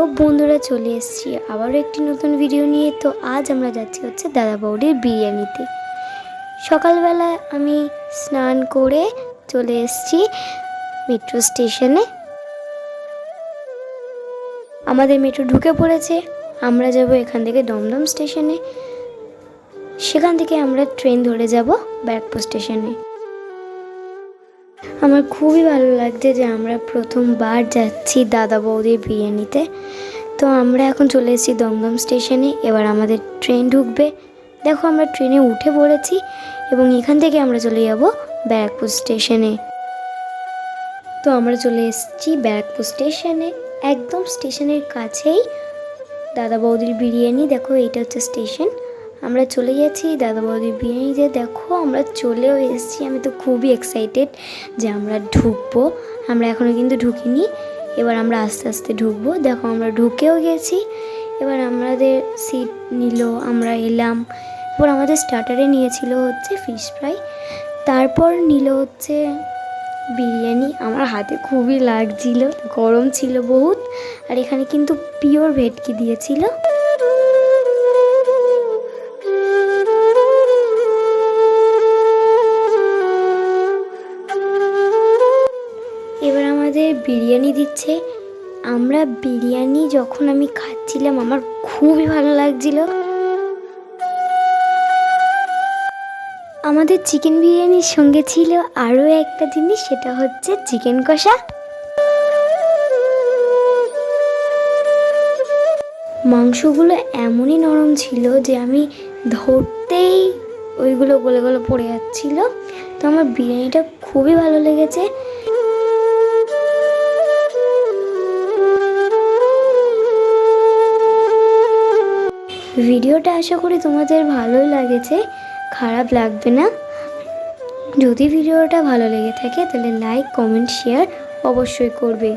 তো বন্ধুরা চলে এসেছি আবারও একটি নতুন ভিডিও নিয়ে। তো আজ আমরা যাচ্ছি হচ্ছে দাদা বৌদির বিরিয়ানিতে। সকালবেলা আমি স্নান করে চলে এসেছি মেট্রো স্টেশনে আমাদের মেট্রো ঢুকে পড়েছে, আমরা যাব এখান থেকে দমদম স্টেশনে সেখান থেকে আমরা ট্রেন ধরে যাব ব্যারাকপুর স্টেশনে আমার খুবই ভালো লাগছে যে আমরা প্রথমবার যাচ্ছি দাদা বৌদির বিরিয়ানিতে। তো আমরা এখন চলে এসেছি দমদম স্টেশনে, এবার আমাদের ট্রেন ঢুকবে। দেখো আমরা ট্রেনে উঠে পড়েছি এবং এখান থেকে আমরা চলে যাব ব্যারাকপুর স্টেশনে। তো আমরা চলে এসেছি ব্যারাকপুর স্টেশনে, একদম স্টেশনের কাছেই দাদা বৌদির বিরিয়ানি। দেখো, এইটা হচ্ছে স্টেশন। আমরা চলে গেছি দাদা বৌদির বিরিয়ানিতে দেখো আমরা চলেও এসেছি। আমি তো খুবই এক্সাইটেড যে আমরা ঢুকবো। আমরা এখনও কিন্তু ঢুকিনি। এবার আমরা আস্তে আস্তে ঢুকবো। দেখো আমরা ঢুকেও গেছি। এবার আমাদের সিট নিল, আমরা এলাম। এবার আমাদের স্টার্টারে নিয়েছিল হচ্ছে ফিশ ফ্রাই তারপর নিল হচ্ছে বিরিয়ানি। আমার হাতে খুবই লাগছিল। গরম ছিল বহুত। আর এখানে কিন্তু পিওর ভেটকি দিয়েছিল। বিরিয়ানি দিচ্ছে। আমরা বিরিয়ানি যখন আমি খাচ্ছিলাম, আমার খুবই ভালো লাগছিল। আমাদের চিকেন বিরিয়ানির সঙ্গে ছিল আরও একটা জিনিস, সেটা হচ্ছে চিকেন কষা। মাংসগুলো এমনই নরম ছিল যে আমি ধরতেই ওইগুলো গলে গলে পড়ে যাচ্ছিল। তো আমার বিরিয়ানিটা খুবই ভালো লেগেছে। ভিডিওটা আশা করি তোমাদের ভালোই লাগেছে। খারাপ লাগবে না। যদি ভিডিওটা ভালো লেগে থাকে, তাহলে লাইক কমেন্ট শেয়ার অবশ্যই করবে।